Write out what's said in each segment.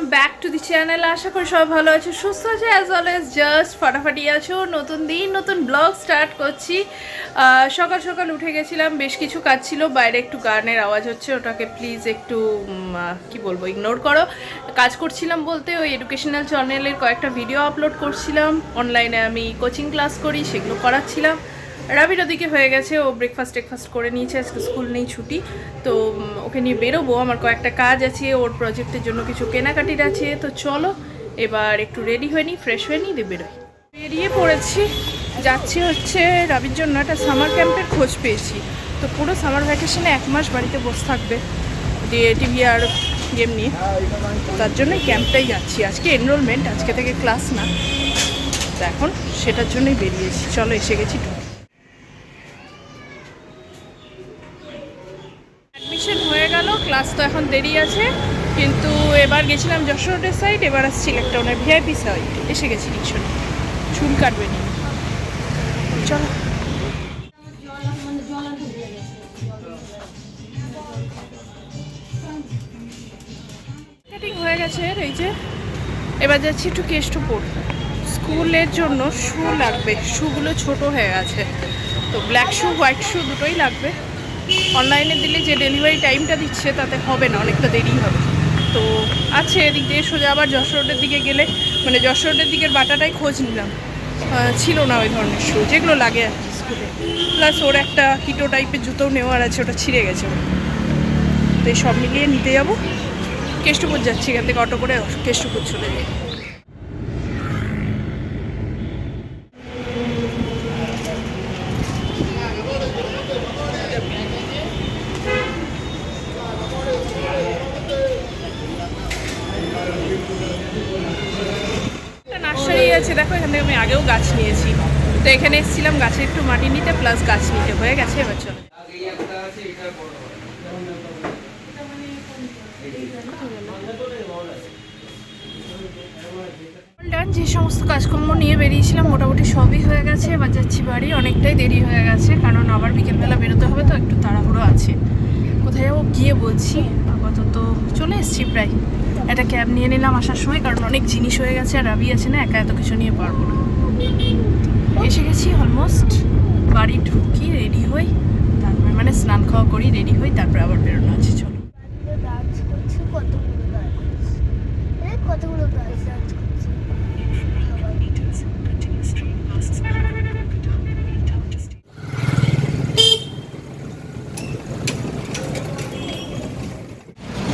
Welcome back to the channel আশা করি সবাই ভালো আছে, সুস্থ আছে অ্যাজ অলওয়েজ জাস্ট ফাটাফাটি আছো। নতুন দিন, নতুন ব্লগ স্টার্ট করছি। সকাল সকাল উঠে গেছিলাম, বেশ কিছু কাজ ছিল, বাইরে একটু গানের আওয়াজ হচ্ছে, ওটাকে প্লিজ একটু কি বলব ইগনোর করো। কাজ করছিলাম বলতে ওই এডুকেশনাল চ্যানেলের কয়েকটা ভিডিও আপলোড করছিলাম। অনলাইনে আমি কোচিং ক্লাস করি, সেগুলো করাচ্ছিলাম। রাবির ওদিকে হয়ে গেছে, ও ব্রেকফাস্ট টেকফাস্ট করে নিয়েছে, আজকে স্কুল নেই, ছুটি। তো ওকে নিয়ে বেরোবো, আমার কয়েকটা কাজ আছে, ওর প্রজেক্টের জন্য কিছু কেনাকাটির আছে, তো চলো, এবার একটু রেডি হয়ে নিই ফ্রেশ হয়ে নিই দিয়ে বেরোই। বেরিয়ে পড়েছি, যাচ্ছি হচ্ছে রাবির জন্য একটা সামার ক্যাম্পের খোঁজ পেয়েছি। তো পুরো সামার ভ্যাকেশনে এক মাস বাড়িতে বসে থাকবে, দিয়ে টিভি আর গেম নিয়ে তার জন্যই ক্যাম্পটাই যাচ্ছি। আজকে এনরোলমেন্ট আজকে থেকে ক্লাস না। তো এখন সেটার জন্যই বেরিয়েছি। চলো, এসে গেছি অ্যাডমিশন হয়ে গেল ক্লাস তো এখন দেরি আছে, কিন্তু এবার গেছিলাম যশোর রোডের সাইড এবার আসছি ইলেকট্রনের ভিআইপি সাইড এসে গেছি পিছনে চুল কাটবে নি। চলো। হয়ে গেছে এই যে। এবার যাচ্ছি একটু কেষ্টপুর স্কুলের জন্য শু লাগবে শুগুলো ছোট হয়ে গেছে। তো ব্ল্যাক শু হোয়াইট শু দুটোই লাগবে। অনলাইনে দিলে যে ডেলিভারি টাইমটা দিচ্ছে তাতে হবে না, অনেকটা দেরি হবে। তো আছে এদিক দিয়ে সোজা আবার যশোর রোডের দিকে গেলে মানে যশোর রোডের দিকের বাটাটাই খোঁজ নিলাম। ছিল না ওই ধরনের শু যেগুলো লাগে আর কি স্কুলে প্লাস ওর একটা কিটো টাইপের জুতোও নেওয়ার আছে, ওটা ছিঁড়ে গেছে। তো সব মিলিয়ে নিতে যাব। কেষ্টপুর যাচ্ছি, এখান থেকে অটো করে কেষ্টপুর চলে যাই একটা নার্সারি আছে দেখো এখান থেকে আমি আগেও গাছ নিয়েছি। তো এখানে এসেছিলাম গাছে একটু মাটি নিতে প্লাস গাছ নিতে। হয়ে গেছে এবার চলো। যে সমস্ত কাজকর্ম নিয়ে বেরিয়েছিলাম, মোটামুটি সবই হয়ে গেছে। এবার যাচ্ছি বাড়ি, অনেকটাই দেরি হয়ে গেছে, কারণ আবার বিকেলবেলা বেরোতে হবে তো, একটু তাড়াহুড়ো আছে। কোথায় যাব গিয়ে বলছি। আপাতত চলে এসেছি প্রায়। একটা ক্যাব নিয়ে নিলাম আসার সময়, কারণ অনেক জিনিস হয়ে গেছে আর রাবি আছে না, একা এত কিছু নিয়ে পারব না। এসে গেছি অলমোস্ট বাড়ি ঢুকি রেডি হই, তারপরে মানে স্নান খাওয়া করি রেডি হই, তারপরে আবার বেরোনো আছে, চলো। কতগুলো কতগুলো গাছ ডান্স করছে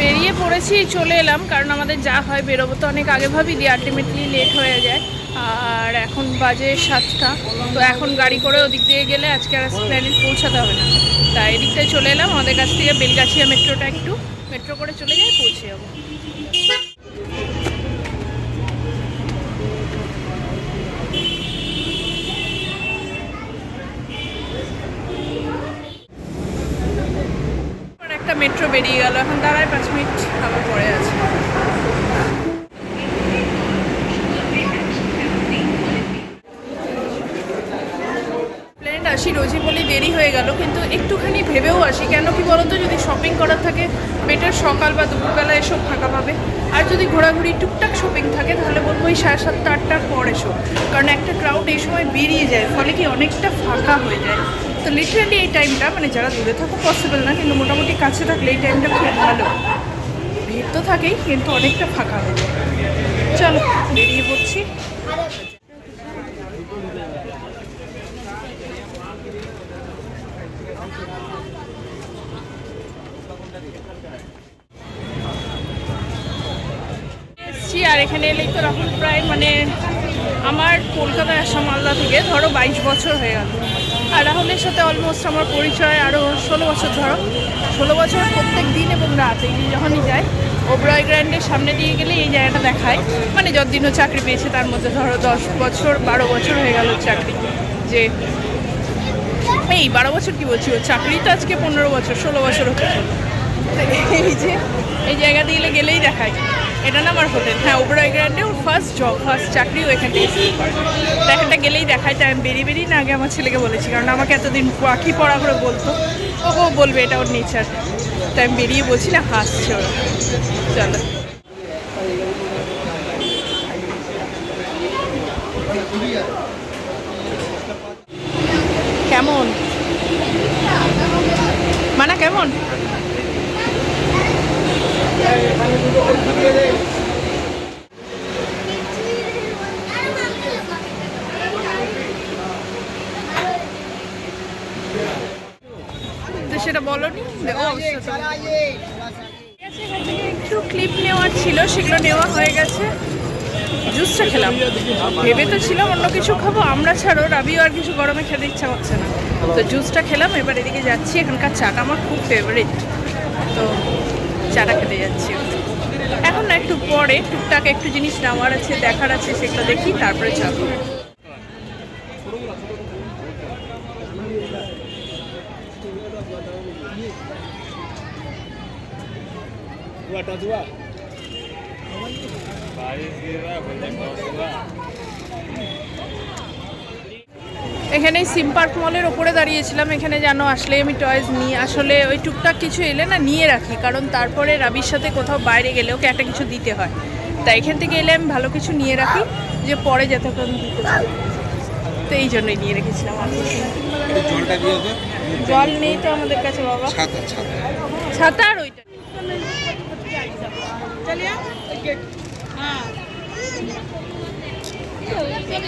বেরিয়ে পড়েছি চলে এলাম। কারণ আমাদের যা হয় বেরোবো তো অনেক আগে ভাবি দিয়ে আলটিমেটলি লেট হয়ে যায়। আর এখন বাজে সাতটা। তো এখন গাড়ি করে ওদিক দিয়ে গেলে আজকে আর প্ল্যানেট পৌঁছাতে হবে না। তাই এদিকটায় চলে এলাম। আমাদের কাছ থেকে বেলগাছিয়া মেট্রোটা একটু। মেট্রো করে চলে যাই পৌঁছে যাব। মেট্রো বেরিয়ে গেল। এখন দাঁড়ায় পাঁচ মিনিট আবার পরে আছে। আসি, রোজই বলি দেরি হয়ে গেল, কিন্তু একটুখানি ভেবেও আসি। কেন কি বলতো, যদি শপিং করার থাকে বেটার সকাল বা দুপুরবেলা এসব ফাঁকা পাবে। আর যদি ঘোরাঘুরি টুকটাক শপিং থাকে, তাহলে বলব ওই সাড়ে সাতটা, আটটার পর এসো। কারণ একটা ক্রাউড এই সময় বেরিয়ে যায়, ফলে কি অনেকটা ফাঁকা হয়ে যায়। তো লিটারালি এই টাইমটা মানে যারা দূরে থাকো পসিবল না, কিন্তু মোটামুটি কাছে থাকলে এই টাইমটা খুব ভালো। ভিড় তো থাকেই, কিন্তু অনেকটা ফাঁকা হয়ে চলো, বেরিয়ে পড়ছি। এসছি, আর এখানে এলেই তো রাহুল প্রায় মানে আমার কলকাতায় আসা মালদা থেকে ধরো বাইশ বছর হয়ে গেল। রাহুলের সাথে অলমোস্ট আমার পরিচয় আরও ষোলো বছর, ধরো। ষোলো বছর প্রত্যেক দিন এবং রাত, এই যখনই যায় ওব্রয় গ্র্যান্ডের সামনে দিয়ে গেলে এই জায়গাটা দেখায়। মানে যতদিনও চাকরি পেয়েছে, তার মধ্যে ধরো দশ বছর, বারো বছর হয়ে গেল চাকরি। যে এই বারো বছর কি বলছি ও? চাকরি তো আজকে পনেরো বছর, ষোলো বছর হতে এই যে, এই জায়গা দিয়ে গেলেই দেখায়। এটা না আমার হোটেল। হ্যাঁ ওবরয় গ্র্যান্ডে ওর ফার্স্ট জব ফার্স্ট চাকরিও এখান থেকে শুরু করে দেখাটা গেলেই দেখায় তাই আমি বেরিয়ে বেরিয়ে না আগে আমার ছেলেকে বলেছি। কারণ আমাকে এতদিন পাখি পড়া করে বলতো। ও বলবে এটা ওর নেচার তাই আমি বেরিয়ে বলছি না, হাসছে ওরা। চলো। কেমন? মানা, কেমন? সেটা বলনি? একটু ক্লিপ নেওয়ার ছিল, সেগুলো নেওয়া হয়ে গেছে। জুসটা খেলাম। ভেবে তো ছিলাম অন্য কিছু খাব, আমরা ছাড়ো, রাবিও আর কিছু গরমে খেতে ইচ্ছা হচ্ছে না। তো জুসটা খেলাম, এবার এদিকে যাচ্ছি, এখানকার চাটা আমার খুব ফেভারিট তো চাটা খেতে যাচ্ছি। এখন না একটু পরে টুকটাক একটু জিনিস নেওয়ার আছে, দেখার আছে, সেগুলো দেখি, তারপরে যাব এখানে সিম পার্ক মলের ওপরে দাঁড়িয়েছিলাম এখানে যেন আসলে আমি টয়েস নিই। আসলে ওই টুকটাক কিছু এলে না নিয়ে রাখি কারণ তারপরে রাবির সাথে কোথাও বাইরে গেলে ওকে একটা কিছু দিতে হয়। তাই এখান থেকে এলে আমি ভালো কিছু নিয়ে রাখি যে পরে যাতে আমি দিতে পারি। তো এই জন্যই নিয়ে রেখেছিলাম জল নেই তো আমাদের কাছে বাবা। ছাতা ছাতা। ছাতা আর ওইটা। সিম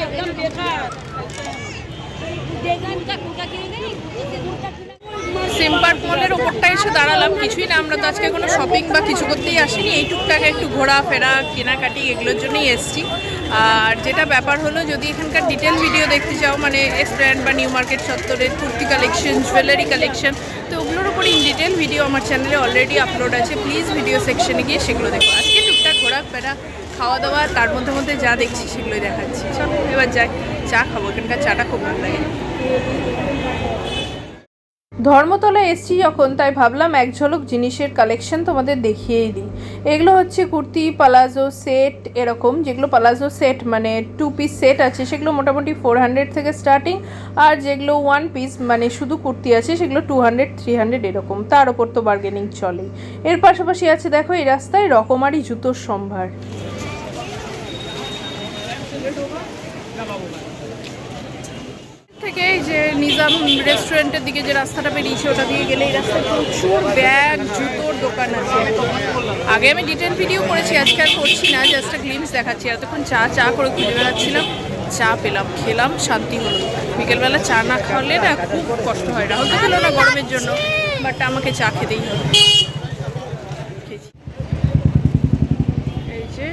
পার্ক মলের ওপরটা এসে দাঁড়ালাম, কিছুই না, আমরা তো আজকে কোনো শপিং বা কিছু করতেই আসিনি। এই টুকটাক একটু ঘোরাফেরা কেনাকাটি, এগুলোর জন্যই এসছি। আর যেটা ব্যাপার হলো, যদি এখানকার ডিটেল ভিডিও দেখতে চাও মানে এসপ্ল্যান্ড বা নিউ মার্কেট চত্বরের কুর্তি কালেকশন জুয়েলারি কালেকশন তো ওগুলোর উপর ইন ডিটেল ভিডিও আমার চ্যানেলে অলরেডি আপলোড আছে। প্লিজ ভিডিও সেকশনে গিয়ে সেগুলো দেখো। আজকে টুকটাক ঘোরাফেরা খাওয়া দাওয়া তার মধ্যে মধ্যে যা দেখছি সেগুলোই দেখাচ্ছি। চলো, এবার যাই। চা খাব, এখানকার চাটা খুব ভালো লাগে। ধর্মতলা এসছি যখন, তাই ভাবলাম এক ঝলক জিনিসের কালেকশন তোমাদের দেখিয়েই দিই। এগুলো হচ্ছে কুর্তি পালাজো সেট এরকম, যেগুলো পালাজো সেট মানে টু পিস সেট আছে, সেগুলো মোটামুটি ফোর হান্ড্রেড থেকে স্টার্টিং আর যেগুলো ওয়ান পিস মানে শুধু কুর্তি আছে, সেগুলো টু হান্ড্রেড থ্রি হান্ড্রেড এরকম। তার ওপর তো বার্গেনিং চলে এর পাশাপাশি আছে, দেখো, এই রাস্তায় রকমারি জুতোর সম্ভার। থেকে যে নিজাম রেস্টুরেন্টের দিকে যে রাস্তাটা বেরিয়েছে, ওটা দিয়ে গেলে এই রাস্তায় প্রচুর ব্যাগ, জুতোর দোকান আছে। আগে আমি ডিটেল ভিডিও করেছি, আজকে আর করছি না জাস্ট গ্লিমস দেখাচ্ছি। এতক্ষণ চা চা করে খুঁজে বেড়াচ্ছিলাম, চা পেলাম, খেলাম, শান্তি হলো। বিকেলবেলা চা না খাওয়ালে না খুব কষ্ট হয়, রাহুল তো খেলো না গরমের জন্য বাট আমাকে চা খেতেই হবে খেয়েছি। এই যে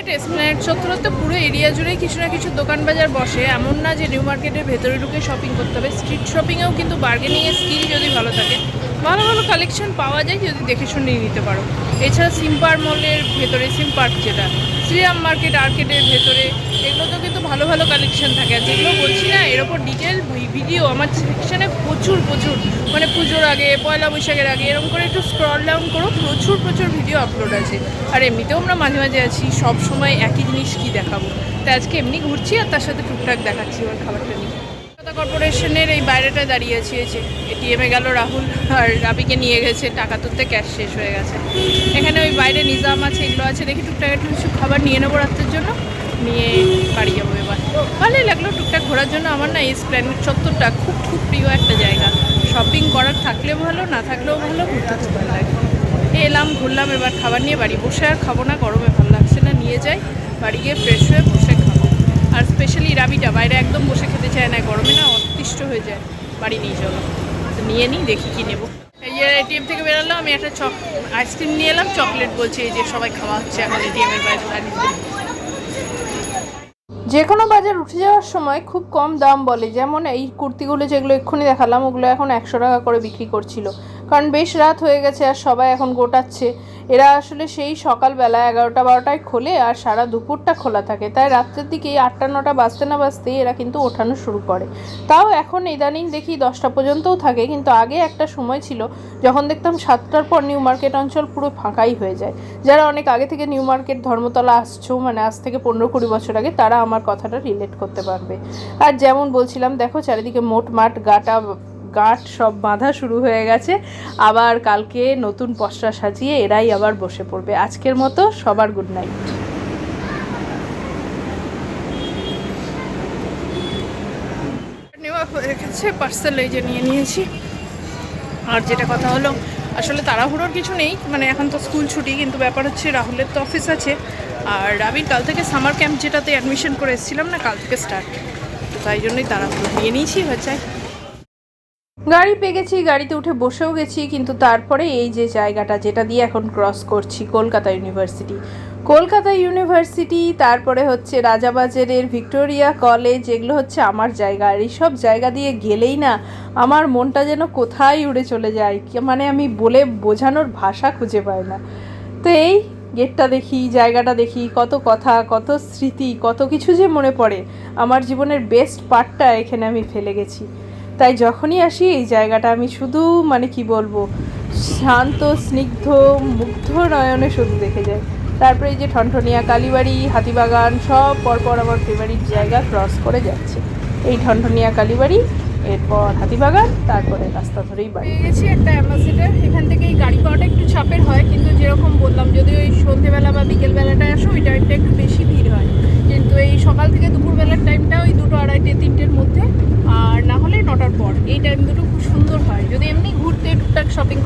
মার্কেট এসপ্ল্যানেড চত্বর তো পুরো এরিয়া জুড়েই কিছু না কিছু দোকান বাজার বসে। এমন না যে নিউ মার্কেটের ভেতরে ঢুকে শপিং করতে হবে। স্ট্রিট শপিংয়েও কিন্তু বার্গেনিংয়ের স্কিল যদি ভালো থাকে, ভালো ভালো কালেকশন পাওয়া যায় যদি দেখে শুনে নিতে পারো। এছাড়া সিম্পার মলের ভেতরে সিম্পার্ক যেটা শ্রীরাম মার্কেট আর্কেটের ভেতরে এগুলোতেও কিন্তু ভালো ভালো কালেকশন থাকে। আর যেগুলো বলছি না এরকম ওপর ডিটেল ভিডিও আমার সেকশানে প্রচুর প্রচুর। মানে পুজোর আগে, পয়লা বৈশাখের আগে, এরকম করে একটু স্ক্রল ডাউন করো, প্রচুর প্রচুর ভিডিও আপলোড আছে। আর এমনিতেও আমরা মাঝে মাঝে আছি, সব সময় একই জিনিস কী দেখাবো? তাই আজকে এমনি ঘুরছি আর তার সাথে টুকটাক দেখাচ্ছি আমার খাবারটা নিয়ে। কলকাতা কর্পোরেশনের এই বাইরেটায় দাঁড়িয়ে আছি এটিএমে গেল রাহুল আর রাবিকে নিয়ে গেছে, টাকা তুলতে ক্যাশ শেষ হয়ে গেছে। এখানে ওই বাইরে নিজাম আছে, এগুলো আছে, দেখি টুকটাক একটু কিছু খাবার নিয়ে নেব রাত্রের জন্য। নিয়ে বাড়ি যাব এবার। ভালোই লাগল টুকটাক ঘোরার জন্য, আমার না এই প্ল্যানেট চত্বরটা খুব খুব প্রিয় একটা জায়গা। শপিং করার থাকলেও ভালো, না থাকলেও ভালো, ঘুরতে খুব ভালো লাগে। এলাম, ঘুরলাম, এবার খাবার নিয়ে বাড়ি। বসে আর খাব না, গরমে ভালো লাগছে না, নিয়ে যাই, বাড়ি গিয়ে ফ্রেশ হয়ে আর স্পেশালি রাবিটা, বাইরে একদম বসে খেতে চায় না, গরমে না অতিষ্ঠ হয়ে যায়, বাড়ি নিয়ে চলো। তো নিয়ে নিই, দেখি কি নেব। এটিএম থেকে বেরোলাম, আমি একটা চক আইসক্রিম নিয়ে এলাম চকলেট বলছি, এই যে সবাই খাওয়া হচ্ছে এখন এটিএমের বাইরে যে কোনো বাজার উঠে যাওয়ার সময় খুব কম দাম বলে, যেমন এই কুর্তিগুলো যেগুলো এক্ষুনি দেখালাম, ওগুলো এখন একশো টাকা করে বিক্রি করছিল। কারণ বেশ রাত হয়ে গেছে আর সবাই এখন গোটাচ্ছে। এরা আসলে সেই সকালবেলা এগারোটা বারোটায় খোলে আর সারা দুপুরটা খোলা থাকে। তাই রাত্রের দিকে আটটা, নটা বাজতে না বাজতেই এরা কিন্তু ওঠানো শুরু করে। তাও এখন ইদানিং দেখি দশটা পর্যন্তও থাকে, কিন্তু আগে একটা সময় ছিল যখন দেখতাম সাতটার পর নিউ মার্কেট অঞ্চল পুরো ফাঁকাই হয়ে যায়। যারা অনেক আগে থেকে নিউ মার্কেট, ধর্মতলা আসছো মানে আজ থেকে পনেরো কুড়ি বছর আগে, তারা আমার কথাটা রিলেট করতে পারবে। আর যেমন বলছিলাম, দেখো চারিদিকে মোট মাঠ, গাটা গাঁট সব বাঁধা শুরু হয়ে গেছে। আবার কালকে নতুন পসরা সাজিয়ে এরাই আবার বসে পড়বে। আজকের মতো সবার গুড নাইট হয়ে গেছে পার্সেল এই যে নিয়ে নিয়েছি। আর যেটা কথা হলো, আসলে তাড়াহুড়োর কিছু নেই মানে এখন তো স্কুল ছুটি, কিন্তু ব্যাপার হচ্ছে রাহুলের তো অফিস আছে। আর রাবির কাল থেকে সামার ক্যাম্প যেটাতে অ্যাডমিশন করে এসেছিলাম না, কাল থেকে স্টার্ট তো তাই জন্যই তাড়াহুড়ো নিয়ে নিয়েছি হচ্ছে গাড়ি পেয়ে গেছি গাড়িতে উঠে বসেও গেছি, কিন্তু তারপরে এই যে জায়গাটা যেটা দিয়ে এখন ক্রস করছি, কলকাতা ইউনিভার্সিটি কলকাতা ইউনিভার্সিটি তারপরে হচ্ছে রাজাবাজারের ভিক্টোরিয়া কলেজ, এগুলো হচ্ছে আমার জায়গা। আর এইসব জায়গা দিয়ে গেলেই না, আমার মনটা যেন কোথায় উড়ে চলে যায় মানে আমি বলে বোঝানোর ভাষা খুঁজে পাই না। তো এই গেটটা দেখি, জায়গাটা দেখি, কত কথা, কত স্মৃতি, কত কিছু যে মনে পড়ে। আমার জীবনের বেস্ট পার্টটা এখানে আমি ফেলে গেছি। তাই যখনই আসি, এই জায়গাটা আমি শুধু মানে কি বলব, শান্ত, স্নিগ্ধ, মুগ্ধ নয়নে শুধু দেখে যায় তারপরে এই যে ঠনঠনিয়া কালীবাড়ি, হাতিবাগান, সব পরপর আমার ফেভারিট জায়গা ক্রস করে যাচ্ছে। এই ঠনঠনিয়া কালীবাড়ি, এরপর হাতিবাগান, তারপরে রাস্তা ধরেই বাড়ি। গেছি একটা অ্যাম্বাসিডার এখান থেকে এই গাড়ি পাওয়াটা একটু চাপের হয় কিন্তু যেরকম বললাম যদি ওই সন্ধেবেলা বা বিকেলবেলাটায় আসো ওই টাইমটা একটু বেশি ভিড় হয় কিন্তু এই সকাল থেকে দুপুরবেলার টাইমটা ওই দুটো আড়াইটে তিনটের মধ্যে আর না হলে নটার পর এই টাইম দুটো খুব সুন্দর হয় যদি এমনি ঘুরতে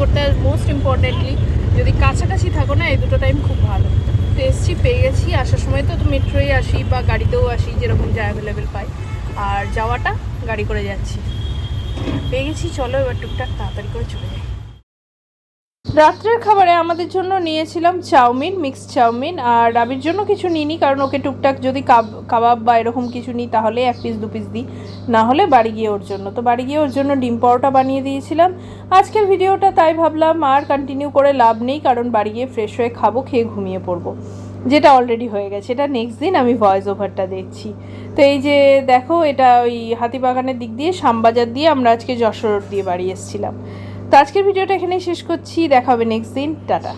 শপিং মোস্ট ইম্পর্টেন্টলি যদি কাছাকাছি থাকো না, এই দুটো টাইম খুব ভালো। তো এসছি, পেয়ে গেছি। আসার সময় তো তো মেট্রোয় আসি বা গাড়িতেও আসি, যেরকম যা অ্যাভেলেবেল পাই। আর যাওয়াটা গাড়ি করে যাচ্ছি। পেয়ে গেছি, চলো এবার টুকটাক তাড়াতাড়ি করে চলে যাই। রাত্রের খাবারে আমাদের জন্য নিয়েছিলাম চাউমিন মিক্সড চাউমিন, আর রাবির জন্য কিছু নিইনি, কারণ ওকে টুকটাক যদি কাব- কাবাব বা এরকম কিছু নিই, তাহলে এক পিস দু পিস দিই। না হলে বাড়ি গিয়ে ওর জন্য। তো বাড়ি গিয়ে ওর জন্য ডিম পরোটা বানিয়ে দিয়েছিলাম। আজকের ভিডিওটা তাই ভাবলাম, আর কন্টিনিউ করে লাভ নেই, কারণ বাড়ি গিয়ে ফ্রেশ হয়ে খাব, খেয়ে ঘুমিয়ে পড়ব। যেটা অলরেডি হয়ে গেছে। এটা নেক্সট দিন আমি ভয়েস ওভারটা দেখছি। তো এই যে দেখো, এটা ওই হাতিবাগানের দিক দিয়ে, শ্যামবাজার দিয়ে আমরা আজকে যশোর দিয়ে বাড়ি এসেছিলাম। আজকের ভিডিওটা এখানেই শেষ করছি। দেখা হবে নেক্সট দিন। টাটা।